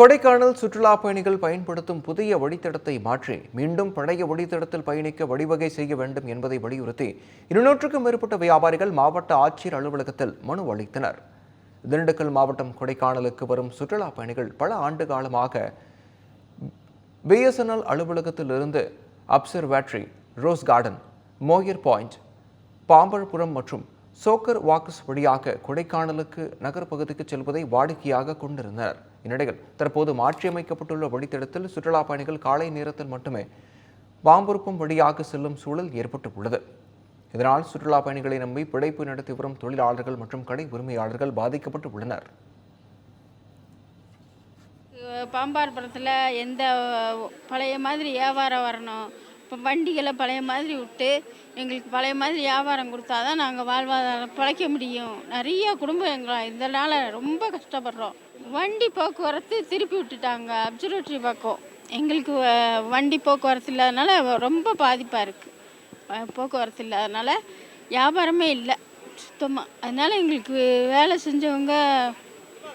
கொடைக்கானல் சுற்றுலா பயணிகள் பயன்படுத்தும் புதிய வழித்தடத்தை மாற்றி மீண்டும் பழைய வழித்தடத்தில் பயணிக்க வழிவகை செய்ய வேண்டும் என்பதை வலியுறுத்தி இருநூற்றுக்கும் மேற்பட்ட வியாபாரிகள் மாவட்ட ஆட்சியர் அலுவலகத்தில் மனு அளித்தனர். திண்டுக்கல் மாவட்டம் கொடைக்கானலுக்கு வரும் சுற்றுலா பயணிகள் பல ஆண்டு காலமாக பிஎஸ்என்எல் அலுவலகத்திலிருந்து observatory rose garden Moir point Pambarpuram மற்றும் சோக்கர் வாக்கஸ் வழியாக கொடைக்கானலுக்கு நகர்ப்பகுதிக்கு செல்வதை வாடிக்கையாக கொண்டிருந்தனர். இந்நிலையில் தற்போது மாற்றியமைக்கப்பட்டுள்ள வழித்தடத்தில் சுற்றுலா பயணிகள் காலை நேரத்தில் மட்டுமே பாம்புருப்பம் வழியாக செல்லும் சூழல் ஏற்பட்டுள்ளது. இதனால் சுற்றுலா பயணிகளை நம்பி பிழைப்பு நடத்தி வரும் தொழிலாளர்கள் மற்றும் கடை உரிமையாளர்கள் பாதிக்கப்பட்டு உள்ளனர். பாம்பார்புரத்தில் எந்த பழைய மாதிரி வியாபாரம் வரணும்? இப்போ வண்டிகளை பழைய மாதிரி விட்டு எங்களுக்கு பழைய மாதிரி வியாபாரம் கொடுத்தா தான் நாங்கள் வாழ்வாதாரம் பிழைக்க முடியும். நிறைய குடும்பம் எங்களை இதனால் ரொம்ப கஷ்டப்படுறோம். வண்டி போக்குவரத்து திருப்பி விட்டுட்டாங்க. அப்சர்வேட்டரி பக்கம். எங்களுக்கு வண்டி போக்குவரத்து இல்லாதனால ரொம்ப பாதிப்பாக இருக்குது போக்குவரத்து இல்லாதனால வியாபாரமே இல்லை. சுத்தமாக அதனால் எங்களுக்கு வேலை செஞ்சவங்க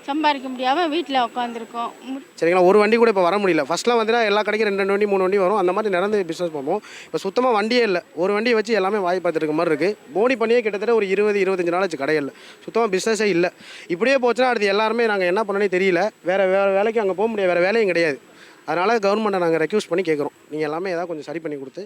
சம்பாதிக்க முடியாமல் வீட்டில் உட்காந்துருக்கோம் சரிங்களா ஒரு வண்டி கூட இப்போ வர முடியல. ஃபஸ்ட்லாம் வந்துன்னா எல்லா கடைக்கும் ரெண்டு ரெண்டு வண்டி மூணு வண்டி வரும். அந்த மாதிரி நடந்து பிஸ்னஸ் பண்ணுவோம் இப்போ சுத்தமாக வண்டியே இல்லை. ஒரு வண்டியை வச்சு எல்லாமே வாய் பார்த்துருக்க மாதிரி இருக்குது போனி பண்ணியே கிட்டத்தட்ட ஒரு இருபது இருபத்தஞ்சு நாள் ஆச்சு கடையில் சுத்தமாக பிஸ்னஸே இல்லை. இப்படியே போச்சுன்னா அடுத்து எல்லாருமே நாங்கள் என்ன பண்ணனே தெரியல. வேறு வேறு வேலைக்கு அங்கே போக முடியாது. வேறு வேலையும் கிடையாது. அதனால் கவர்மெண்ட்டை நாங்கள் ரெக்யூஸ் பண்ணி கேட்குறோம் நீங்கள் எல்லாமே ஏதாவது கொஞ்சம் சரி பண்ணி கொடுத்து.